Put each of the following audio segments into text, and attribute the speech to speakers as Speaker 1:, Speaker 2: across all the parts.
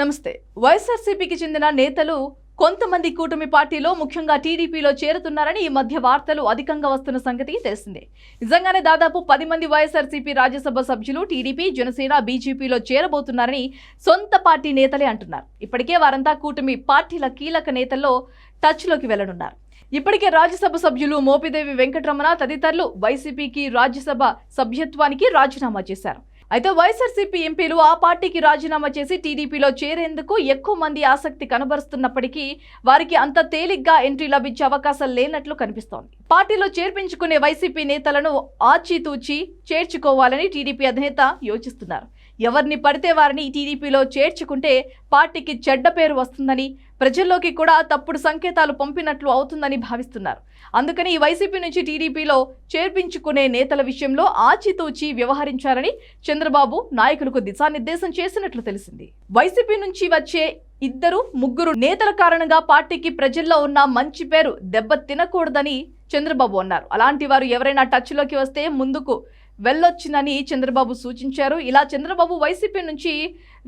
Speaker 1: నమస్తే. వైఎస్ఆర్సీపీకి చెందిన నేతలు కొంతమంది కూటమి పార్టీలో ముఖ్యంగా టీడీపీలో చేరుతున్నారని ఈ మధ్య వార్తలు అధికంగా వస్తున్న సంగతి తెలిసిందే. నిజంగానే దాదాపు పది మంది వైఎస్ఆర్సీపీ రాజ్యసభ సభ్యులు టీడీపీ జనసేన బీజేపీలో చేరబోతున్నారని సొంత పార్టీ నేతలే అంటున్నారు. ఇప్పటికే వారంతా కూటమి పార్టీల కీలక నేతల్లో టచ్లోకి వెళ్ళనున్నారు ఇప్పటికే రాజ్యసభ సభ్యులు మోపిదేవి వెంకటరమణ తదితరులు వైసీపీకి రాజ్యసభ సభ్యత్వానికి రాజీనామా చేశారు. అయితే వైఎస్ఆర్సీపీ ఎంపీలు ఆ పార్టీకి రాజీనామా చేసి టీడీపీలో చేరేందుకు ఎక్కువ మంది ఆసక్తి కనబరుస్తున్నప్పటికీ వారికి అంత తేలిగ్గా ఎంట్రీ లభించే అవకాశం లేనట్లు కనిపిస్తోంది. పార్టీలో చేర్పించుకునే వైసీపీ నేతలను ఆచితూచి చేర్చుకోవాలని టీడీపీ అధినేత యోచిస్తున్నారు. ఎవరిని పడితే వారిని టీడీపీలో చేర్చుకుంటే పార్టీకి చెడ్డ పేరు వస్తుందని ప్రజల్లోకి కూడా తప్పుడు సంకేతాలు పంపినట్లు అవుతుందని భావిస్తున్నారు. అందుకని ఈ వైసీపీ నుంచి టీడీపీలో చేర్పించుకునే నేతల విషయంలో ఆచితూచి వ్యవహరించారని చంద్రబాబు నాయకులకు దిశానిర్దేశం చేసినట్లు తెలిసింది. వైసీపీ నుంచి వచ్చే ఇద్దరు ముగ్గురు నేతల కారణంగా పార్టీకి ప్రజల్లో ఉన్న మంచి పేరు దెబ్బ తినకూడదని చంద్రబాబు అన్నారు. అలాంటి వారు ఎవరైనా టచ్లోకి వస్తే ముందుకు వెళ్ళొచ్చిందని చంద్రబాబు సూచించారు. ఇలా చంద్రబాబు వైసీపీ నుంచి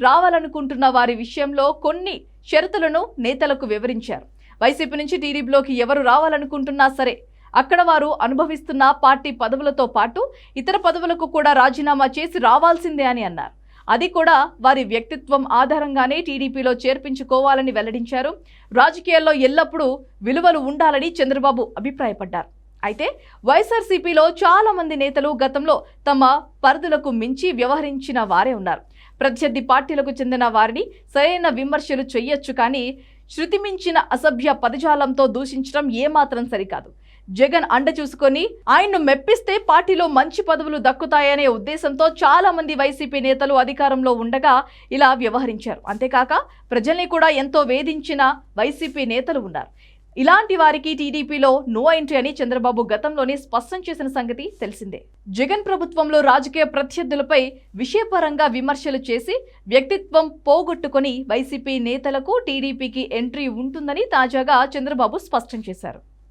Speaker 1: రావాలనుకుంటున్న వారి విషయంలో కొన్ని షరతులను నేతలకు వివరించారు. వైసీపీ నుంచి టీడీపీలోకి ఎవరు రావాలనుకుంటున్నా సరే అక్కడ వారు అనుభవిస్తున్న పార్టీ పదవులతో పాటు ఇతర పదవులకు కూడా రాజీనామా చేసి రావాల్సిందే అని అన్నారు. అది కూడా వారి వ్యక్తిత్వం ఆధారంగానే టీడీపీలో చేర్పించుకోవాలని వెల్లడించారు. రాజకీయాల్లో ఎల్లప్పుడూ విలువలు ఉండాలని చంద్రబాబు అభిప్రాయపడ్డారు. అయితే వైఎస్ఆర్సీపీలో చాలా మంది నేతలు గతంలో తమ పరిధులకు మించి వ్యవహరించిన వారే ఉన్నారు. ప్రత్యర్థి పార్టీలకు చెందిన వారిని సరైన విమర్శలు చెయ్యొచ్చు కానీ శృతి మించిన అసభ్య పదజాలంతో దూషించడం ఏమాత్రం సరికాదు. జగన్ అండ చూసుకొని ఆయన్ను మెప్పిస్తే పార్టీలో మంచి పదవులు దక్కుతాయనే ఉద్దేశంతో చాలా మంది వైసీపీ నేతలు అధికారంలో ఉండగా ఇలా వ్యవహరించారు. అంతేకాక ప్రజల్ని కూడా ఎంతో వేధించిన వైసీపీ నేతలు ఉన్నారు. ఇలాంటి వారికి టీడీపీలో నో ఎంట్రీ అని చంద్రబాబు గతంలోనే స్పష్టం చేసిన సంగతి తెలిసిందే. జగన్ ప్రభుత్వంలో రాజకీయ ప్రత్యర్థులపై విషయపరంగా విమర్శలు చేసి వ్యక్తిత్వం పోగొట్టుకుని వైసీపీ నేతలకు టీడీపీకి ఎంట్రీ ఉంటుందని తాజాగా చంద్రబాబు స్పష్టం చేశారు.